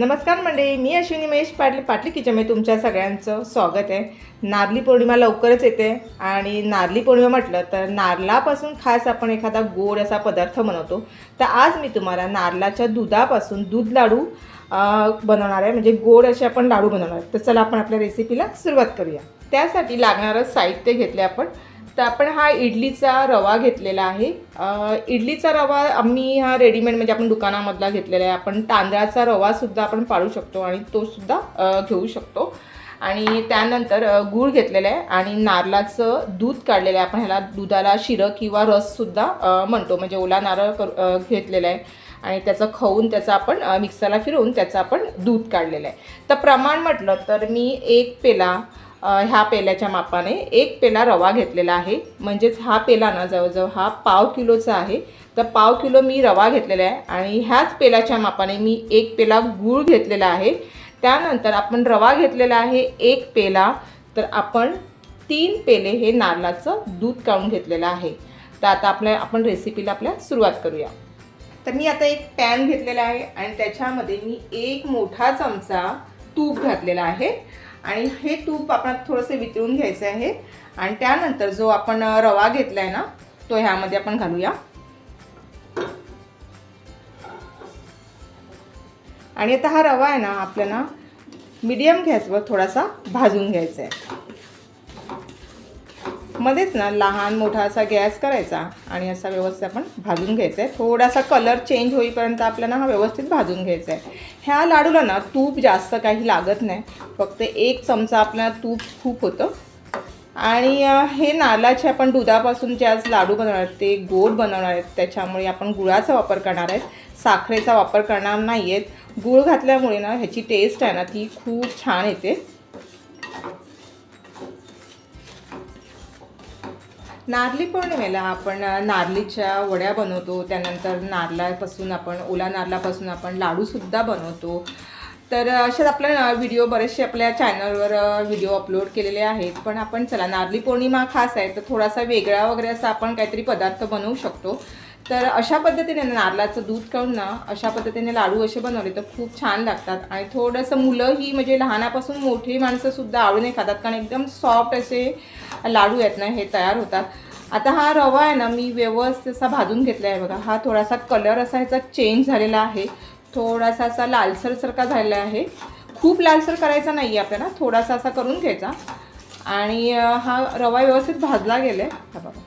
नमस्कार मंडळी मी अश्विनी महेश पाटील पाटली किचनमध्ये तुमच्या सगळ्यांचं स्वागत आहे. नारली पौर्णिमा लवकरच येते आणि नारली पौर्णिमा म्हटलं तर नारलापासून खास आपण एखादा गोड असा पदार्थ बनवतो. तर आज मी तुम्हाला नारलाच्या दुधापासून दूध लाडू बनवणार आहे. म्हणजे गोड असे आपण लाडू बनवणार. आहे तर चला आपण आपल्या रेसिपीला सुरुवात करूया. त्यासाठी लागणारं साहित्य घेतले आपण. तर आपण हा इडलीचा रवा घेतलेला आहे. इडलीचा रवा आम्ही हा रेडीमेड म्हणजे आपण दुकानामधला घेतलेला आहे. आपण तांदळाचा रवासुद्धा आपण पाळू शकतो आणि तोसुद्धा घेऊ शकतो. आणि त्यानंतर गूळ घेतलेला आहे आणि नारळाचं दूध काढलेलं आहे. आपण ह्याला दुधाला शिरं किंवा रससुद्धा म्हणतो. म्हणजे ओला नारळ कर घेतलेला आहे. आणि त्याचं खाऊन त्याचं आपण मिक्सरला फिरवून त्याचं आपण दूध काढलेलं आहे. तर प्रमाण म्हटलं तर मी एक पेला ह्या पेल्याच्या मापाने एक पेला रवा घेतलेला आहे. म्हणजेच हा पेला ना जवळजवळ हा पाव किलोचा आहे. तर पाव किलो मी रवा घेतलेला आहे आणि ह्याच पेलाच्या मापाने मी एक पेला गूळ घेतलेला आहे. त्यानंतर आपण रवा घेतलेला आहे एक पेला. तर आपण तीन पेले हे नारळाचं दूध काढून घेतलेलं आहे. तर आता आपल्या आपण रेसिपीला आपल्या सुरुवात करूया. तर मी आता एक पॅन घेतलेला आहे आणि त्याच्यामध्ये मी एक मोठा चमचा तूप घातलेला आहे. आणि हे तूप आपण थोडंसं वितळून घ्यायचं आहे. आणि त्यानंतर जो आपण रवा घेतला आहे ना तो ह्यामध्ये आपण घालूया. आणि आता हा रवा आहे ना आपल्याला मीडियम गॅसवर थोडासा भाजून घ्यायचा आहे. मध्येच ना लहान मोठा असा गॅस करायचा आणि असा व्यवस्थित आपण भाजून घ्यायचा आहे. थोडासा कलर चेंज होईपर्यंत आपल्याला हा व्यवस्थित भाजून घ्यायचा आहे. ह्या लाडूला ना तूप जास्त काही लागत नाही. फक्त एक चमचा आपल्याला तूप खूप होतं. आणि हे नारळाचे आपण दुधापासून जे आज लाडू बनवणार आहेत ते गोड बनवणार आहेत त्याच्यामुळे आपण गुळाचा वापर करणार आहेत. साखरेचा वापर करणार नाही आहेत गुळ घातल्यामुळे ना ह्याची टेस्ट आहे ना ती खूप छान येते. नारली पौर्णिमेला आपण नारलीच्या वड्या बनवतो. त्यानंतर नारलापासून आपण ओला नारलापासून आपण लाडूसुद्धा बनवतो. तर अ, असेच आपल्या व्हिडिओ बरेचसे आपल्या चॅनलवर व्हिडिओ अपलोड केलेले आहेत. पण आपण चला नारली पौर्णिमा खास आहे तर थोडासा वेगळा वगैरे असा आपण काहीतरी पदार्थ बनवू शकतो. तर अशा पद्धतीने नारळाचं दूध काढून ना अशा पद्धतीने लाडू असे बनवले तर खूप छान लागतात. आणि थोडंसं मुलंही म्हणजे लहानापासून मोठी माणसंसुद्धा आवडीने खातात कारण एकदम सॉफ्ट असे लाडू आहेत ना हे तयार होतात. आता हा रवा आहे ना मी व्यवस्थित असा भाजून घेतला आहे बघा. हा थोडासा कलर असा ह्याचा चेंज झालेला आहे. थोडासा असा लालसरसारखा झालेला आहे. खूप लालसर करायचा नाही आहे आपल्याला थोडासा असा करून घ्यायचा. आणि हा रवा व्यवस्थित भाजला गेला आहे हा बघा.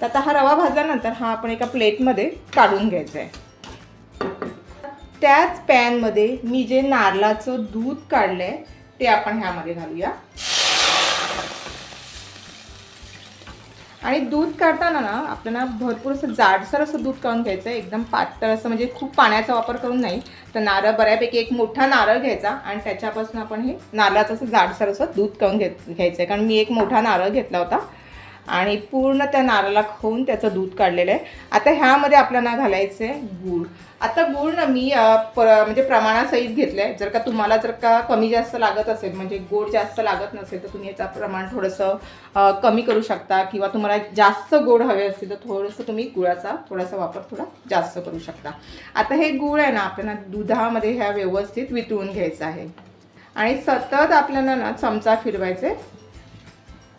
तर आता हा रवा भाजल्यानंतर हा आपण एका प्लेटमध्ये काढून घ्यायचा आहे त्याच पॅनमध्ये मी जे नारळाचं दूध काढलं आहे ते आपण ह्यामध्ये घालूया. आणि दूध काढताना ना आपल्याला भरपूर असं जाडसर असं दूध काढून घ्यायचं आहे एकदम पातळ असं म्हणजे खूप पाण्याचा वापर करून नाही तर नारळ बऱ्यापैकी एक मोठा नारळ घ्यायचा आणि त्याच्यापासून आपण हे नारळाचं असं जाडसर असं दूध काढून घेत घ्यायचं आहे कारण मी एक मोठा नारळ घेतला होता आणि पूर्ण त्या नारळाला खाऊन त्याचं दूध काढलेलं आहे. आता ह्यामध्ये आपल्याला घालायचं आहे गूळ. आता गूळ ना मी प्र प म्हणजे प्रमाणासहित घेतलं आहे जर का तुम्हाला जर का कमी जास्त लागत असेल म्हणजे गोड जास्त लागत नसेल तर तुम्ही याचं प्रमाण थोडंसं कमी करू शकता किंवा तुम्हाला जास्त गोड हवे असेल तर थोडंसं तुम्ही गुळाचा थोडासा वापर थोडा जास्त करू शकता. आता हे गूळ आहे ना आपल्याला दुधामध्ये ह्या व्यवस्थित वितळून घ्यायचं आहे. आणि सतत आपल्याला ना चमचा फिरवायचे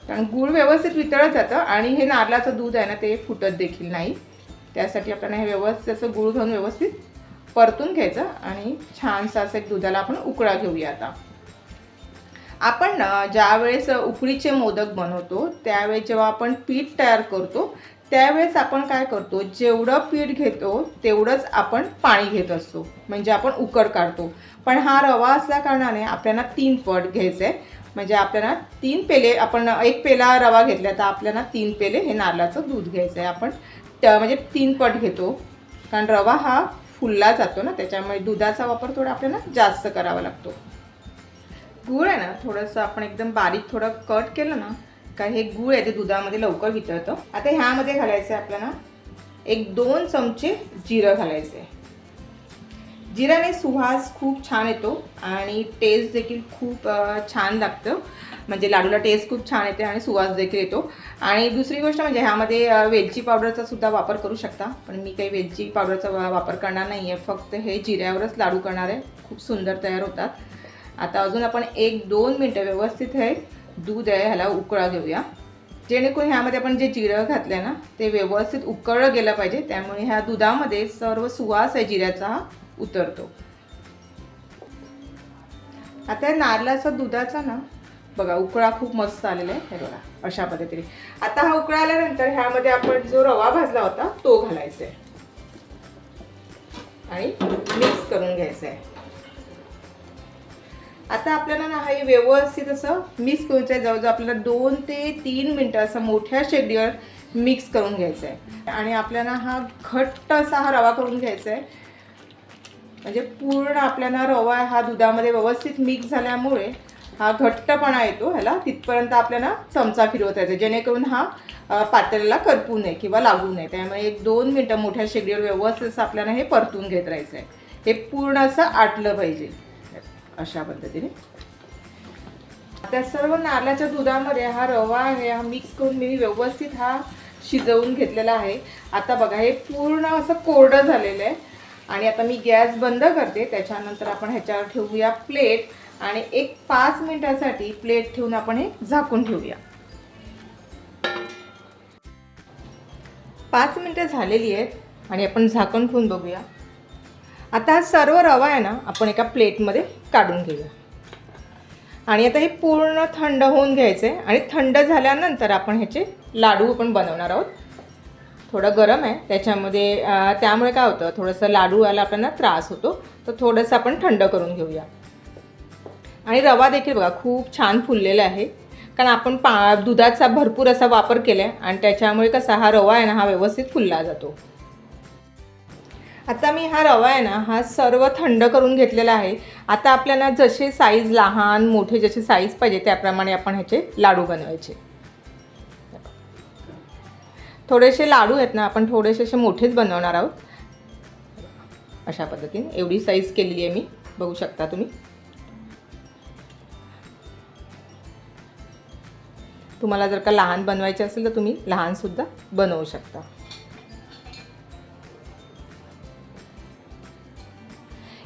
कारण गूळ व्यवस्थित वितळत जातं आणि हे नारळाचं दूध आहे ना ते फुटत देखील नाही. त्यासाठी आपण हे व्यवस्थित असं गूळ घेऊन व्यवस्थित परतून घ्यायचं आणि छानसं असं एक दुधाला आपण उकळा घेऊया आता. आपण ज्यावेळेस उकडीचे मोदक बनवतो त्यावेळेस जेव्हा आपण पीठ तयार करतो त्यावेळेस आपण काय करतो जेवढं पीठ घेतो तेवढंच आपण पाणी घेत असतो. म्हणजे आपण उकड काढतो. पण हा रवा असल्या कारणाने आपल्याला तीन पट घ्यायचं आहे म्हणजे आपल्याला तीन पेले आपण एक पेला रवा घेतला तर आपल्याला तीन पेले हे नारळाचं दूध घ्यायचं आहे आपण त्या म्हणजे तीन पट घेतो. कारण रवा हा फुलला जातो ना त्याच्यामुळे दुधाचा वापर थोडा आपल्याला जास्त करावा लागतो. गूळ आहे ना थोडंसं आपण एकदम बारीक थोडं कट केलं ना का हे गूळ आहे ते दुधामध्ये लवकर वितळतं. आता ह्यामध्ये घालायचं आहे आपल्याला एक दोन चमचे जिरं घालायचं आहे जिराने सुवास खूप छान येतो आणि टेस्ट देखील खूप छान लागतं. म्हणजे लाडूला टेस्ट खूप छान येते आणि सुवास देखील येतो. आणि दुसरी गोष्ट म्हणजे ह्यामध्ये वेलची पावडरचा सुद्धा वापर करू शकता. पण मी काही वेलची पावडरचा वापर करणार नाही आहे फक्त हे जिऱ्यावरच लाडू करणार आहे. खूप सुंदर तयार होतात. आता अजून आपण एक दोन मिनटं व्यवस्थित हे दूध आहे ह्याला उकळा घेऊया. जेणेकरून ह्यामध्ये आपण जे जिरं घातलं आहे ना ते व्यवस्थित उकळलं गेलं पाहिजे. त्यामुळे ह्या दुधामध्ये सर्व सुवास आहे जिऱ्याचा. हा उतरतो. आता नारळाचा दुधाचा ना बघा उकळा खूप मस्त आलेला आहे. हे बघा अशा पद्धतीने. आता हा उकळा आल्यानंतर ह्यामध्ये आपण जो रवा भाजला होता तो घालायचा आहे. आणि मिक्स करून घ्यायचा आहे. आता आपल्याला ना हे व्यवस्थित असं मिक्स करायचं आहे. जवळजवळ आपल्याला दोन ते तीन मिनटं असं मोठ्या शेगडीवर मिक्स करून घ्यायचं आहे. आणि आपल्याला हा घट्ट असा हा रवा करून घ्यायचा आहे. म्हणजे पूर्ण आपल्याला रवा हा दुधामध्ये व्यवस्थित मिक्स झाल्यामुळे हा घट्टपणा येतो ह्याला. तिथपर्यंत आपल्याला चमचा फिरवत राहायचा जेणेकरून हा अ, पातेल्याला करपू नये किंवा लागू नये. त्यामुळे एक दोन मिनटं मोठ्या शेगडीवर व्यवस्थित असं आपल्याला हे परतून घेत राहायचं आहे. हे पूर्ण असं आटलं पाहिजे. अशा पद्धतीने. त्या सर्व नारळाच्या दुधामध्ये हा रवा आहे हा मिक्स करून मी व्यवस्थित हा शिजवून घेतलेला आहे. आता बघा हे पूर्ण असं कोरडं झालेलं आहे. आणि आता मी गॅस बंद करते त्याच्यानंतर आपण ह्याच्यावर ठेवूया प्लेट आणि एक पाच मिनिटासाठी प्लेट ठेवून आपण हे झाकून ठेवूया. पाच मिनटं झालेली आहेत आणि आपण झाकण ठेवून बघूया. आता हा सर्व रवा आहे ना आपण एका प्लेटमध्ये काढून घेऊया. आणि आता हे पूर्ण थंड होऊन घ्यायचं आहे आणि थंड झाल्यानंतर आपण ह्याचे लाडू आपण बनवणार आहोत. थोडं गरम आहे त्याच्यामध्ये त्यामुळे काय होतं थोडंसं लाडू आला आपल्याला त्रास होतो तर थोडंसं आपण थंड करून घेऊया. आणि रवा देखील बघा खूप छान फुललेला आहे कारण आपण पा दुधाचा भरपूर असा वापर केला आहे आणि त्याच्यामुळे कसा हा रवा आहे ना हा व्यवस्थित फुलला जातो. आता मी हा रवा आहे ना हा सर्व थंड करून घेतलेला आहे. आता आपल्याला जसे साईज लहान मोठे जसे साईज पाहिजे त्याप्रमाणे आपण ह्याचे लाडू बनवायचे. थोडेसे लाडू आहेत ना आपण थोडेसे असे मोठेच बनवणार आहोत. अशा पद्धतीने. एवढी साईज केलेली आहे मी. बघू शकता तुम्ही. तुम्हाला जर का लहान बनवायचे असेल तर तुम्ही लहानसुद्धा बनवू शकता.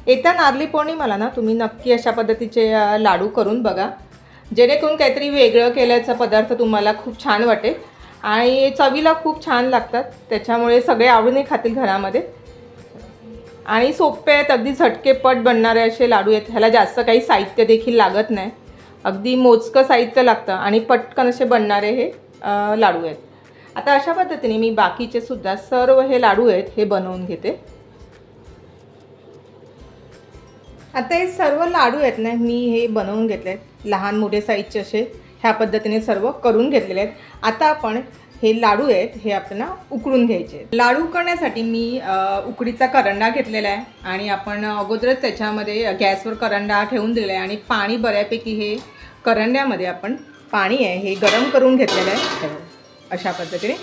येत्या नारली पौर्णिमाला ना तुम्ही नक्की अशा पद्धतीचे लाडू करून बघा. जेणेकरून काहीतरी वेगळं केल्याचा पदार्थ तुम्हाला खूप छान वाटेल. आणि चवीला खूप छान लागतात. त्याच्यामुळे सगळे आवडीने खातील घरामध्ये. आणि सोपे आहेत. अगदी झटकेपट बनणारे असे लाडू आहेत. ह्याला जास्त काही साहित्य देखील लागत नाही. अगदी मोजकं साहित्य लागतं. आणि पटकन असे बनणारे हे लाडू आहेत. आता अशा पद्धतीने मी बाकीचे सुद्धा सर्व हे लाडू आहेत हे बनवून घेते. आता हे सर्व लाडू आहेत ना मी हे बनवून घेतले आहेत लहान मोठे साईजचे असे. ह्या पद्धतीने सर्व करून घेतलेले आहेत. आता आपण हे लाडू आहेत हे आपल्याला उकळून घ्यायचे लाडू करण्यासाठी मी उकडीचा करंडा घेतलेला आहे आणि आपण अगोदरच त्याच्यामध्ये गॅसवर करंडा ठेवून दिला आहे आणि पाणी बऱ्यापैकी हे करंड्यामध्ये आपण पाणी आहे हे गरम करून घेतलेलं आहे. अशा पद्धतीने.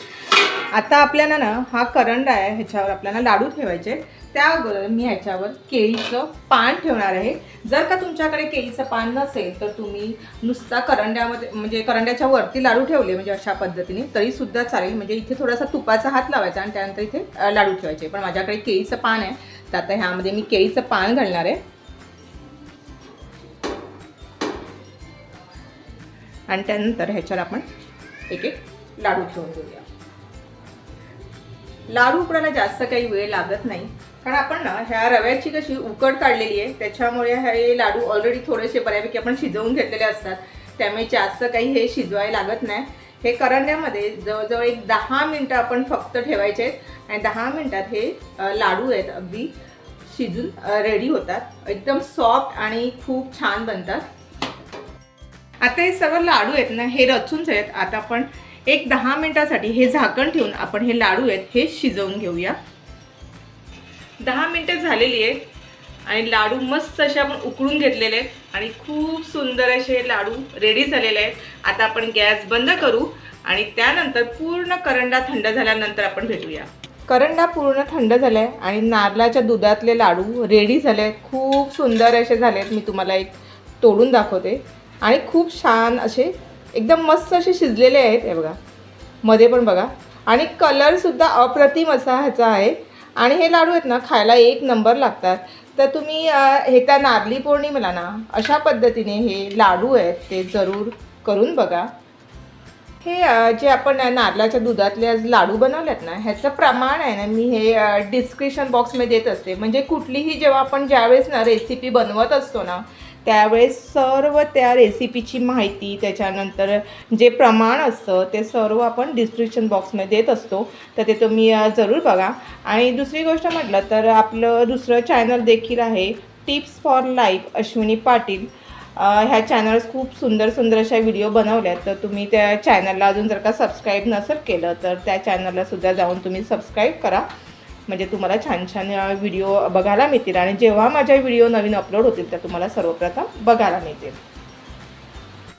आता आपल्याला ना हा करंडा आहे ह्याच्यावर आपल्याला लाडू ठेवायचे त्या अगोदर मी ह्याच्यावर केळीचं पान ठेवणार आहे. जर का तुमच्याकडे केळीचं पान नसेल तर तुम्ही नुसता करंड्यामध्ये म्हणजे करंड्याच्या वरती लाडू ठेवले म्हणजे अशा पद्धतीने तरी सुद्धा चालेल. म्हणजे इथे थोडासा तुपाचा हात लावायचा आणि त्यानंतर इथे लाडू ठेवायचे. पण माझ्याकडे केळीचं पान आहे. तर आता ह्यामध्ये मी केळीचं पान घालणार आहे. आणि त्यानंतर ह्याच्यावर आपण एक एक लाडू ठेवून घेऊया लाडू उकडायला जास्त काही वेळ लागत नाही. कारण आपण ना ह्या रव्याची कशी उकड काढलेली आहे त्याच्यामुळे हे लाडू ऑलरेडी थोडेसे बऱ्यापैकी आपण शिजवून घेतलेले असतात. त्यामुळे जास्त काही हे शिजवायला लागत नाही. हे करंड्यामध्ये जवळजवळ एक दहा मिनटं आपण फक्त ठेवायचे आहेत. आणि दहा मिनटात हे लाडू आहेत अगदी शिजून रेडी होतात. एकदम सॉफ्ट आणि खूप छान बनतात. आता हे सर्व लाडू आहेत ना हे रचूनच आहेत आता आपण एक दहा मिनटासाठी हे झाकण ठेवून आपण हे लाडू आहेत हे शिजवून घेऊया. दहा मिनटं झालेली आहे आणि लाडू मस्त असे आपण उकळून घेतलेले आहेत आणि खूप सुंदर असे लाडू रेडी झालेले आहेत. आता आपण गॅस बंद करू आणि त्यानंतर पूर्ण करंडा थंड झाल्यानंतर आपण भेटूया. करंडा पूर्ण थंड झाला आहे आणि नारळाच्या दुधातले लाडू रेडी झाले आहेत खूप सुंदर असे झाले आहेत मी तुम्हाला एक तोडून दाखवते. आणि खूप छान असे एकदम मस्त असे शिजलेले आहेत. हे बघा. मध्ये पण बघा. आणि कलरसुद्धा अप्रतिम असा ह्याचा आहे. आणि हे लाडू आहेत ना खायला एक नंबर लागतात. तर तुम्ही हे त्या नारली पौर्णिमेला ना अशा पद्धतीने हे लाडू आहेत ते जरूर करून बघा. हे जे आपण नारळाच्या दुधातले आज लाडू बनवलेत ना ह्याचं प्रमाण आहे ना मी हे डिस्क्रिप्शन बॉक्समध्ये देत असते. म्हणजे कुठलीही जेव्हा आपण ज्यावेळेस ना रेसिपी बनवत असतो ना त्यावेळेस सर्व त्या रेसिपीची माहिती त्याच्यानंतर जे प्रमाण असतं ते सर्व आपण डिस्क्रिप्शन बॉक्समध्ये देत असतो. तर ते तुम्ही जरूर बघा. आणि दुसरी गोष्ट म्हटलं तर आपलं दुसरं चॅनल देखील आहे tips for life Ashwini Patil. ह्या चॅनल्स खूप सुंदर सुंदर अशा व्हिडिओ बनवल्यात. तर तुम्ही त्या चॅनलला अजून जर का सबस्क्राईब नसेल केलं तर त्या चॅनलला सुद्धा जाऊन तुम्ही सबस्क्राईब करा. म्हणजे तुम्हाला छान छान व्हिडिओ बघायला मिळतील. आणि जेव्हा माझ्या व्हिडिओ नवीन अपलोड होतील तर तुम्हाला सर्वप्रथम बघायला मिळतील.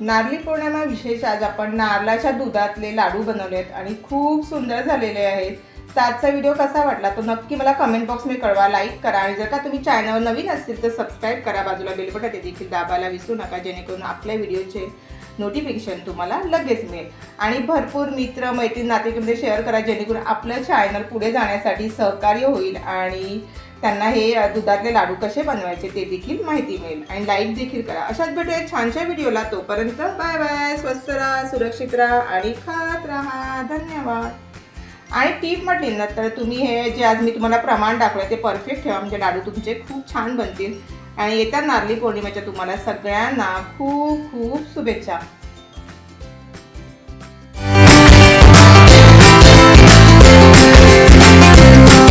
नारळी पौर्णिमा विशेष आज आपण नारळाच्या दुधातले लाडू बनवले आहेत आणि खूप सुंदर झालेले आहेत. तर आजचा व्हिडिओ कसा वाटला तो नक्की मला कमेंट बॉक्समध्ये कळवा लाईक करा आणि जर का तुम्ही चॅनल नवीन असतील तर सबस्क्राईब करा. बाजूला बेलबटा ते देखील दाबायला विसरू नका जेणेकरून आपल्या व्हिडिओचे नोटिफिकेशन तुम्हाला लगेच मिळेल. आणि भरपूर मित्र मैत्रीण नातेवाईकांमध्ये शेअर करा जेणेकरून आपलं चॅनल पुढे जाण्यासाठी सहकार्य होईल आणि त्यांना हे दुधातले लाडू कसे बनवायचे ते देखील माहिती मिळेल. आणि लाईक देखील करा. अशाच भेटूया एक छानशा व्हिडिओला. तोपर्यंत बाय बाय स्वस्त राहा सुरक्षित राहा आणि खात राहा. धन्यवाद. आणि टीप म्हटली ना तर तुम्ही हे जे आज मी तुम्हाला प्रमाण दाखवलं ते परफेक्ट ठेवा. म्हणजे लाडू तुमचे खूप छान बनतील. आणि येत्या नारळी पौर्णिमेच्या तुम्हाला सगळ्यांना खूप खूप शुभेच्छा.